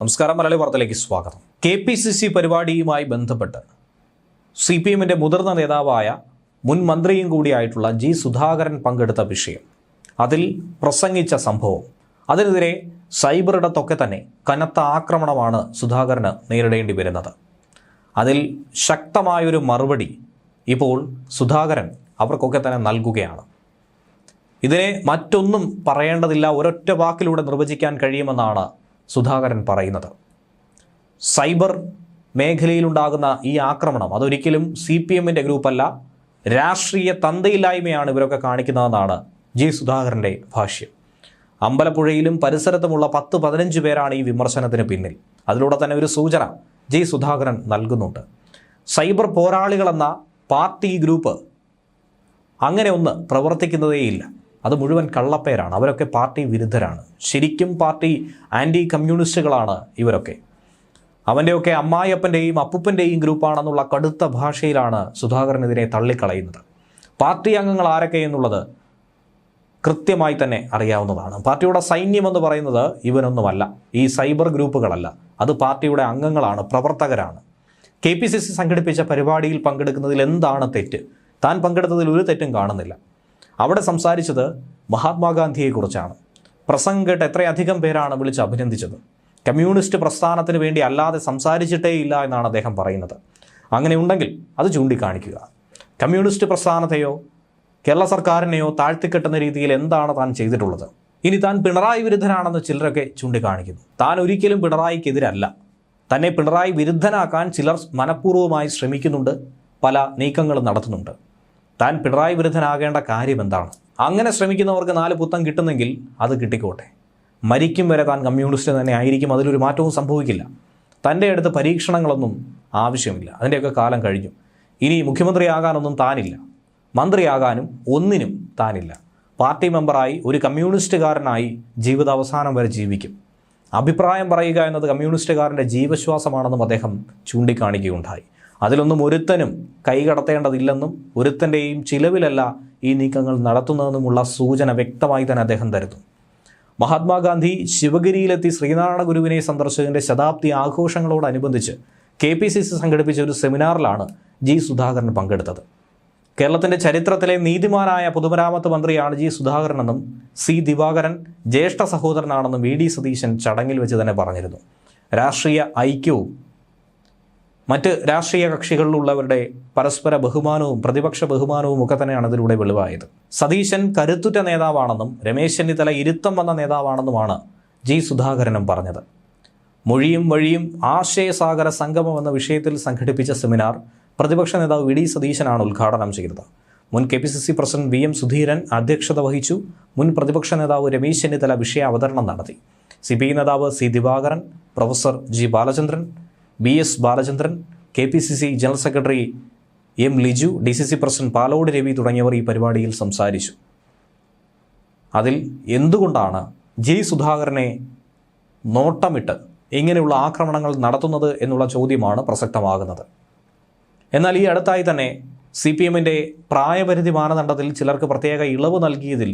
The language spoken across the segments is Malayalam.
നമസ്കാരം മലയാളി വാർത്തയിലേക്ക് സ്വാഗതം. കെ പി സി സി പരിപാടിയുമായി ബന്ധപ്പെട്ട് സി പി എമ്മിന്റെ മുതിർന്ന നേതാവായ മുൻ മന്ത്രിയും കൂടിയായിട്ടുള്ള ജി സുധാകരൻ പങ്കെടുത്ത വിഷയം അതിൽ പ്രസംഗിച്ച സംഭവം അതിനെതിരെ സൈബറിടത്തൊക്കെ തന്നെ കനത്ത ആക്രമണമാണ് സുധാകരന് നേരിടേണ്ടി വരുന്നത്. അതിൽ ശക്തമായൊരു മറുപടി ഇപ്പോൾ സുധാകരൻ അവർക്കൊക്കെ തന്നെ നൽകുകയാണ്. ഇതിനെ മറ്റൊന്നും പറയേണ്ടതില്ല ഒരൊറ്റ വാക്കിലൂടെ നിർവചിക്കാൻ കഴിയുമെന്നാണ് സുധാകരൻ പറയുന്നത്. സൈബർ മേഖലയിലുണ്ടാകുന്ന ഈ ആക്രമണം അതൊരിക്കലും സി പി എമ്മിന്റെ ഗ്രൂപ്പല്ല രാഷ്ട്രീയ തന്തയില്ലായ്മയാണ് ഇവരൊക്കെ കാണിക്കുന്നതെന്നാണ് ജി സുധാകരന്റെ ഭാഷ്യം. അമ്പലപ്പുഴയിലും പരിസരത്തുമുള്ള പത്ത് പതിനഞ്ച് പേരാണ് ഈ വിമർശനത്തിന് പിന്നിൽ. അതിലൂടെ തന്നെ ഒരു സൂചന ജി സുധാകരൻ നൽകുന്നുണ്ട്. സൈബർ പോരാളികളെന്ന പാർട്ടി ഗ്രൂപ്പ് അങ്ങനെ ഒന്ന് പ്രവർത്തിക്കുന്നതേയില്ല. അത് മുഴുവൻ കള്ളപ്പേരാണ്. അവരൊക്കെ പാർട്ടി വിരുദ്ധരാണ്. ശരിക്കും പാർട്ടി ആന്റി കമ്മ്യൂണിസ്റ്റുകളാണ് ഇവരൊക്കെ. അവന്റെയൊക്കെ അമ്മായിയപ്പന്റെയും അപ്പൂപ്പന്റെയും ഗ്രൂപ്പാണെന്നുള്ള കടുത്ത ഭാഷയിലാണ് സുധാകരനെതിരെ തള്ളിക്കളയുന്നത്. പാർട്ടി അംഗങ്ങൾ ആരൊക്കെ എന്നുള്ളത് കൃത്യമായി തന്നെ അറിയാവുന്നതാണ്. പാർട്ടിയുടെ സൈന്യം എന്ന് പറയുന്നത് ഇവനൊന്നുമല്ല. ഈ സൈബർ ഗ്രൂപ്പുകളല്ല. അത് പാർട്ടിയുടെ അംഗങ്ങളാണ് പ്രവർത്തകരാണ്. കെ പി സി സി സംഘടിപ്പിച്ച പരിപാടിയിൽ പങ്കെടുക്കുന്നതിൽ എന്താണ് തെറ്റ്? താൻ പങ്കെടുത്തതിൽ ഒരു തെറ്റും കാണുന്നില്ല. അവിടെ സംസാരിച്ചത് മഹാത്മാഗാന്ധിയെക്കുറിച്ചാണ്. പ്രസംഗം കേട്ട് എത്രയധികം പേരാണ് വിളിച്ച് അഭിനന്ദിച്ചത്. കമ്മ്യൂണിസ്റ്റ് പ്രസ്ഥാനത്തിന് വേണ്ടി അല്ലാതെ സംസാരിച്ചിട്ടേ ഇല്ല എന്നാണ് അദ്ദേഹം പറയുന്നത്. അങ്ങനെ ഉണ്ടെങ്കിൽ അത് ചൂണ്ടിക്കാണിക്കുക. കമ്മ്യൂണിസ്റ്റ് പ്രസ്ഥാനത്തെയോ കേരള സർക്കാരിനെയോ താഴ്ത്തിക്കെട്ടുന്ന രീതിയിൽ എന്താണ് താൻ ചെയ്തിട്ടുള്ളത്? ഇനി താൻ പിണറായി വിരുദ്ധനാണെന്ന് ചിലരൊക്കെ ചൂണ്ടിക്കാണിക്കുന്നു. താൻ ഒരിക്കലും പിണറായിക്കെതിരല്ല. തന്നെ പിണറായി വിരുദ്ധനാക്കാൻ ചിലർ മനഃപൂർവമായി ശ്രമിക്കുന്നുണ്ട്. പല നീക്കങ്ങളും നടത്തുന്നുണ്ട്. താൻ പിണറായി വിരുദ്ധനാകേണ്ട കാര്യം എന്താണ്? അങ്ങനെ ശ്രമിക്കുന്നവർക്ക് നാല് പുത്തം കിട്ടുന്നെങ്കിൽ അത് കിട്ടിക്കോട്ടെ. മരിക്കും വരെ താൻ കമ്മ്യൂണിസ്റ്റ് തന്നെ ആയിരിക്കും അതിലൊരു മാറ്റവും സംഭവിക്കില്ല. തന്റെ അടുത്ത് പരീക്ഷണങ്ങളൊന്നും ആവശ്യമില്ല. അതിന്റെയൊക്കെ കാലം കഴിഞ്ഞു. ഇനി മുഖ്യമന്ത്രിയാകാനൊന്നും താനില്ല. മന്ത്രിയാകാനും ഒന്നിനും താനില്ല. പാർട്ടി മെമ്പറായി ഒരു കമ്മ്യൂണിസ്റ്റുകാരനായി ജീവിതാവസാനം വരെ ജീവിക്കും. അഭിപ്രായം പറയുക എന്നത് കമ്മ്യൂണിസ്റ്റുകാരന്റെ ജീവശ്വാസമാണെന്നും അദ്ദേഹം ചൂണ്ടിക്കാണിക്കുകയുണ്ടായി. അതിലൊന്നും ഒരുത്തനും കൈകടത്തേണ്ടതില്ലെന്നും ഒരുത്തന്റെയും ചിലവിലല്ല ഈ നീക്കങ്ങൾ നടത്തുന്നതെന്നുമുള്ള സൂചന വ്യക്തമായി തന്നെ അദ്ദേഹം തരുന്നു. മഹാത്മാഗാന്ധി ശിവഗിരിയിലെത്തി ശ്രീനാരായണ ഗുരുവിനെ സന്ദർശിച്ചതിന്റെ ശതാബ്ദി ആഘോഷങ്ങളോടനുബന്ധിച്ച് കെ പി സി സി സംഘടിപ്പിച്ച ഒരു സെമിനാറിലാണ് ജി സുധാകരൻ പങ്കെടുത്തത്. കേരളത്തിന്റെ ചരിത്രത്തിലെ നീതിമാനായ പൊതുമരാമത്ത് മന്ത്രിയാണ് ജി സുധാകരനെന്നും സി ദിവാകരൻ ജ്യേഷ്ഠ സഹോദരനാണെന്നും വി ഡി സതീശൻ ചടങ്ങിൽ വെച്ച് തന്നെ പറഞ്ഞിരുന്നു. രാഷ്ട്രീയ ഐക്യവും മറ്റ് രാഷ്ട്രീയ കക്ഷികളിലുള്ളവരുടെ പരസ്പര ബഹുമാനവും പ്രതിപക്ഷ ബഹുമാനവും ഒക്കെ തന്നെയാണ് ഇതിലൂടെ വെളിവായത്. സതീശൻ കരുത്തുറ്റ നേതാവാണെന്നും രമേശ് ചെന്നിത്തല ഇരുത്തം വന്ന നേതാവാണെന്നുമാണ് ജി സുധാകരനും പറഞ്ഞത്. മൊഴിയും വഴിയും ആശയസാഗര സംഗമം എന്ന വിഷയത്തിൽ സംഘടിപ്പിച്ച സെമിനാർ പ്രതിപക്ഷ നേതാവ് വി ഡി സതീശനാണ് ഉദ്ഘാടനം ചെയ്തത്. മുൻ K P C C president V M Sudheeran അധ്യക്ഷത വഹിച്ചു. മുൻ പ്രതിപക്ഷ നേതാവ് രമേശ് ചെന്നിത്തല വിഷയ അവതരണം നടത്തി. സി പി നേതാവ് C Divakaran professor G Balachandran B S Balachandran K P C C general secretary M Liju D C C president Palode Ravi തുടങ്ങിയവർ ഈ പരിപാടിയിൽ സംസാരിച്ചു. അതിൽ എന്തുകൊണ്ടാണ് ജി സുധാകരനെ നോട്ടമിട്ട് ഇങ്ങനെയുള്ള ആക്രമണങ്ങൾ നടത്തുന്നത് എന്നുള്ള ചോദ്യമാണ് പ്രസക്തമാകുന്നത്. എന്നാൽ ഈ അടുത്തായി തന്നെ സി പി എമ്മിന്റെ പ്രായപരിധി മാനദണ്ഡത്തിൽ ചിലർക്ക് പ്രത്യേക ഇളവ് നൽകിയതിൽ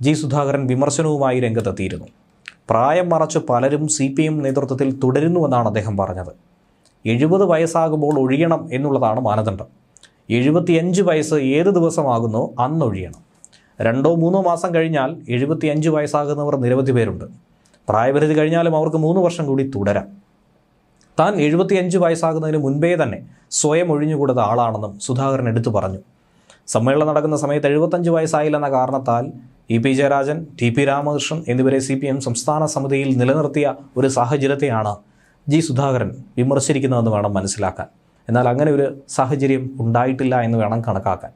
ജി സുധാകരൻ വിമർശനവുമായി രംഗത്തെത്തിയിരുന്നു. പ്രായം മറച്ച് പലരും സി പി എം നേതൃത്വത്തിൽ തുടരുന്നുവെന്നാണ് അദ്ദേഹം പറഞ്ഞത്. എഴുപത് വയസ്സാകുമ്പോൾ ഒഴിയണം എന്നുള്ളതാണ് മാനദണ്ഡം. എഴുപത്തിയഞ്ച് വയസ്സ് ഏത് ദിവസമാകുന്നോ അന്നൊഴിയണം രണ്ടോ മൂന്നോ മാസം കഴിഞ്ഞാൽ എഴുപത്തിയഞ്ച് വയസ്സാകുന്നവർ നിരവധി പേരുണ്ട്. പ്രായപരിധി കഴിഞ്ഞാലും അവർക്ക് മൂന്ന് വർഷം കൂടി തുടരാം. താൻ എഴുപത്തിയഞ്ച് വയസ്സാകുന്നതിന് മുൻപേ തന്നെ സ്വയം ഒഴിഞ്ഞുകൂടുന്ന ആളാണെന്നും സുധാകരൻ എടുത്തു പറഞ്ഞു. സമ്മേളനം നടക്കുന്ന സമയത്ത് എഴുപത്തഞ്ച് വയസ്സായില്ലെന്ന കാരണത്താൽ E P Jayarajan T P Ramakrishnan എന്നിവരെ സി പി എം സംസ്ഥാന സമിതിയിൽ നിലനിർത്തിയ ഒരു സാഹചര്യത്തെയാണ് ജി സുധാകരൻ വിമർശിക്കുന്നതെന്ന് വേണം മനസ്സിലാക്കാൻ. എന്നാൽ അങ്ങനെ ഒരു സാഹചര്യം ഉണ്ടായിട്ടില്ല എന്ന് വേണം കണക്കാക്കാൻ.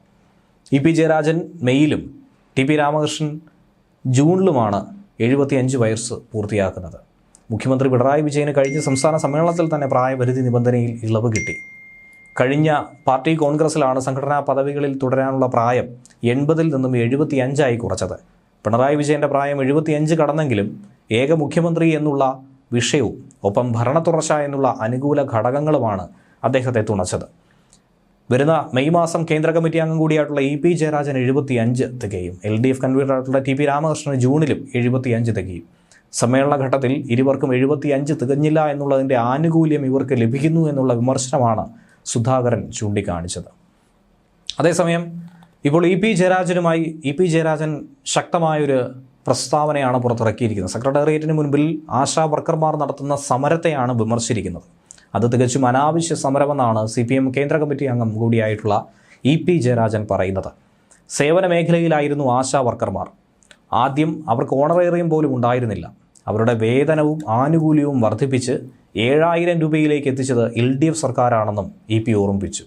ഇ പി ജയരാജൻ മെയ്യിലും ടി പി രാമകൃഷ്ണൻ ജൂണിലുമാണ് എഴുപത്തിയഞ്ച് വയസ്സ് പൂർത്തിയാക്കുന്നത്. മുഖ്യമന്ത്രി പിണറായി വിജയന് കഴിഞ്ഞ സംസ്ഥാന സമ്മേളനത്തിൽ തന്നെ പ്രായപരിധി നിബന്ധനയിൽ ഇളവ് കിട്ടി. കഴിഞ്ഞ പാർട്ടി കോൺഗ്രസിലാണ് സംഘടനാ പദവികളിൽ തുടരാനുള്ള പ്രായം എൺപതിൽ നിന്നും എഴുപത്തിയഞ്ചായി കുറച്ചത്. പിണറായി വിജയന്റെ പ്രായം എഴുപത്തിയഞ്ച് കടന്നെങ്കിലും ഏക മുഖ്യമന്ത്രി എന്നുള്ള വിഷയവും ഒപ്പം ഭരണ എന്നുള്ള അനുകൂല ഘടകങ്ങളുമാണ് അദ്ദേഹത്തെ തുണച്ചത്. വരുന്ന മെയ് മാസം കേന്ദ്ര കമ്മിറ്റി അംഗം കൂടിയായിട്ടുള്ള ഇ പി ജയരാജൻ എഴുപത്തിയഞ്ച് തികയും. എൽ ഡി എഫ് കൺവീനറായിട്ടുള്ള ടി പി രാമകൃഷ്ണൻ ജൂണിലും എഴുപത്തിയഞ്ച് തികയും. സമ്മേളന ഘട്ടത്തിൽ ഇരുവർക്കും എഴുപത്തിയഞ്ച് തികഞ്ഞില്ല എന്നുള്ളതിന്റെ ആനുകൂല്യം ഇവർക്ക് ലഭിക്കുന്നു എന്നുള്ള വിമർശനമാണ് സുധാകരൻ ചൂണ്ടിക്കാണിച്ചത്. അതേസമയം ഇപ്പോൾ ഇ പി ജയരാജനുമായി ഇ പി ജയരാജൻ ശക്തമായൊരു പ്രസ്താവനയാണ് പുറത്തിറക്കിയിരിക്കുന്നത്. സെക്രട്ടേറിയറ്റിന് മുൻപിൽ ആശാ വർക്കർമാർ നടത്തുന്ന സമരത്തെയാണ് വിമർശിച്ചിരിക്കുന്നത്. അത് തികച്ചും അനാവശ്യ സമരമെന്നാണ് സി പി എം കേന്ദ്ര കമ്മിറ്റി അംഗം കൂടിയായിട്ടുള്ള ഇ പി ജയരാജൻ പറയുന്നത്. സേവന മേഖലയിലായിരുന്നു ആശാ വർക്കർമാർ. ആദ്യം അവർക്ക് ഓണറേറിയം പോലും ഉണ്ടായിരുന്നില്ല. അവരുടെ വേതനവും ആനുകൂല്യവും വർദ്ധിപ്പിച്ച് ഏഴായിരം രൂപയിലേക്ക് എത്തിച്ചത് എൽ ഡി എഫ് സർക്കാരാണെന്നും ഇ പി ഓർമ്മിപ്പിച്ചു.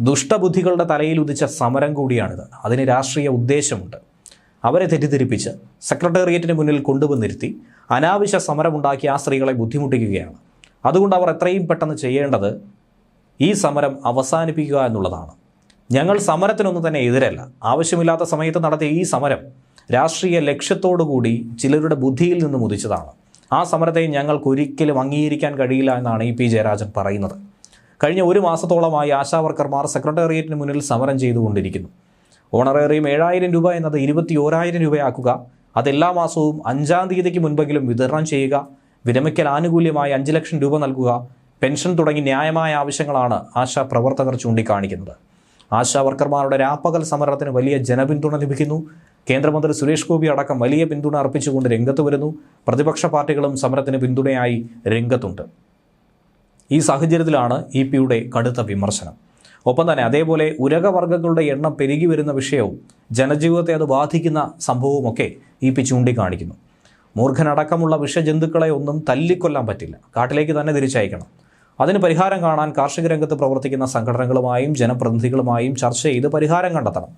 ദുഷ്ടബുദ്ധികളുടെ തലയിൽ ഉദിച്ച സമരം കൂടിയാണിത്. അതിന് രാഷ്ട്രീയ ഉദ്ദേശമുണ്ട്. അവരെ തെറ്റിദ്ധരിപ്പിച്ച് സെക്രട്ടേറിയറ്റിന് മുന്നിൽ കൊണ്ടുവന്നിരുത്തി അനാവശ്യ സമരമുണ്ടാക്കി ആ സ്ത്രീകളെ ബുദ്ധിമുട്ടിക്കുകയാണ്. അതുകൊണ്ട് അവർ എത്രയും പെട്ടെന്ന് ചെയ്യേണ്ടത് ഈ സമരം അവസാനിപ്പിക്കുക എന്നുള്ളതാണ്. ഞങ്ങൾ സമരത്തിനൊന്നും തന്നെ എതിരല്ല. ആവശ്യമില്ലാത്ത സമയത്ത് നടത്തിയ ഈ സമരം രാഷ്ട്രീയ ലക്ഷ്യത്തോടുകൂടി ചിലരുടെ ബുദ്ധിയിൽ നിന്ന് ഉദിച്ചതാണ് ആ സമരത്തെ ഞങ്ങൾക്ക് ഒരിക്കലും അംഗീകരിക്കാൻ കഴിയില്ല എന്നാണ് ഇ പി ജയരാജൻ പറയുന്നത്. കഴിഞ്ഞ ഒരു മാസത്തോളമായി ആശാവർക്കർമാർ സെക്രട്ടേറിയറ്റിന് മുന്നിൽ സമരം ചെയ്തുകൊണ്ടിരിക്കുന്നു. ഓണറേറിയം ഏഴായിരം രൂപ എന്നത് ഇരുപത്തി ഓരായിരം രൂപയാക്കുക അതെല്ലാ മാസവും അഞ്ചാം തീയതിക്ക് മുൻപെങ്കിലും വിതരണം ചെയ്യുക വിരമിക്കൽ ആനുകൂല്യമായി അഞ്ച് ലക്ഷം രൂപ നൽകുക പെൻഷൻ തുടങ്ങി ന്യായമായ ആവശ്യങ്ങളാണ് ആശാ പ്രവർത്തകർ ചൂണ്ടിക്കാണിക്കുന്നത്. ആശാ വർക്കർമാരുടെ രാപ്പകൽ സമരത്തിന് വലിയ ജനപിന്തുണ ലഭിക്കുന്നു. കേന്ദ്രമന്ത്രി സുരേഷ് ഗോപി അടക്കം വലിയ പിന്തുണ അർപ്പിച്ചുകൊണ്ട് രംഗത്ത് വരുന്നു. പ്രതിപക്ഷ പാർട്ടികളും സമരത്തിന് പിന്തുണയായി രംഗത്തുണ്ട്. ഈ സാഹചര്യത്തിലാണ് ഇ പിയുടെ കടുത്ത വിമർശനം. ഒപ്പം തന്നെ അതേപോലെ ഉരകവർഗങ്ങളുടെ എണ്ണം പെരുകി വരുന്ന വിഷയവും ജനജീവിതത്തെ അത് ബാധിക്കുന്ന സംഭവവുമൊക്കെ ഇ പി ചൂണ്ടിക്കാണിക്കുന്നു. മൂർഖനടക്കമുള്ള വിഷജന്തുക്കളെ ഒന്നും തല്ലിക്കൊല്ലാൻ പറ്റില്ല. കാട്ടിലേക്ക് തന്നെ തിരിച്ചയക്കണം. അതിന് പരിഹാരം കാണാൻ കാർഷിക രംഗത്ത് പ്രവർത്തിക്കുന്ന സംഘടനകളുമായും ജനപ്രതിനിധികളുമായും ചർച്ച ചെയ്ത് പരിഹാരം കണ്ടെത്തണം.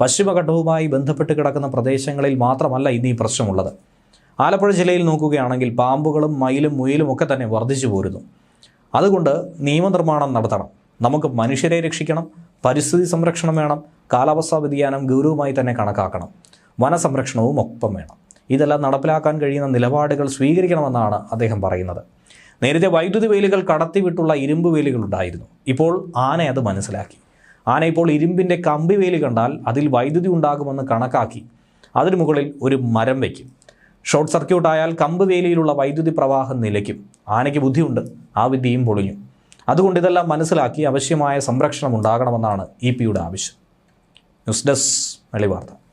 പശ്ചിമഘട്ടവുമായി ബന്ധപ്പെട്ട് കിടക്കുന്ന പ്രദേശങ്ങളിൽ മാത്രമല്ല ഇന്ന് ഈ പ്രശ്നമുള്ളത്. ആലപ്പുഴ ജില്ലയിൽ നോക്കുകയാണെങ്കിൽ പാമ്പുകളും മയിലും മുയിലും ഒക്കെ തന്നെ വർദ്ധിച്ചു പോരുന്നു. അതുകൊണ്ട് നിയമനിർമ്മാണം നടത്തണം. നമുക്ക് മനുഷ്യരെ രക്ഷിക്കണം പരിസ്ഥിതി സംരക്ഷണം വേണം കാലാവസ്ഥാ വ്യതിയാനം ഗൗരവമായി തന്നെ കണക്കാക്കണം വനസംരക്ഷണവും ഒപ്പം വേണം. ഇതെല്ലാം നടപ്പിലാക്കാൻ കഴിയുന്ന നിലപാടുകൾ സ്വീകരിക്കണമെന്നാണ് അദ്ദേഹം പറയുന്നത്. നേരത്തെ വൈദ്യുതി വേലികൾ കടത്തിവിട്ടുള്ള ഇരുമ്പ് വേലികൾ ഉണ്ടായിരുന്നു. ഇപ്പോൾ ആന അത് മനസ്സിലാക്കി. ആന ഇപ്പോൾ ഇരുമ്പിന്റെ കമ്പി വേലി കണ്ടാൽ അതിൽ വൈദ്യുതി ഉണ്ടാകുമെന്ന് കണക്കാക്കി. അതിനു മുകളിൽ ഒരു മരം വയ്ക്കും. ഷോർട്ട് സർക്യൂട്ട് ആയാൽ കമ്പ് വേലിയിലുള്ള വൈദ്യുതി പ്രവാഹം നിലയ്ക്കും. ആനയ്ക്ക് ബുദ്ധിയുണ്ട്. ആ വിദ്യയും പൊളിഞ്ഞു. അതുകൊണ്ട് ഇതെല്ലാം മനസ്സിലാക്കി ആവശ്യമായ സംരക്ഷണം ഉണ്ടാകണമെന്നാണ് ഇ പിയുടെ ആവശ്യം. News desk Velivartha.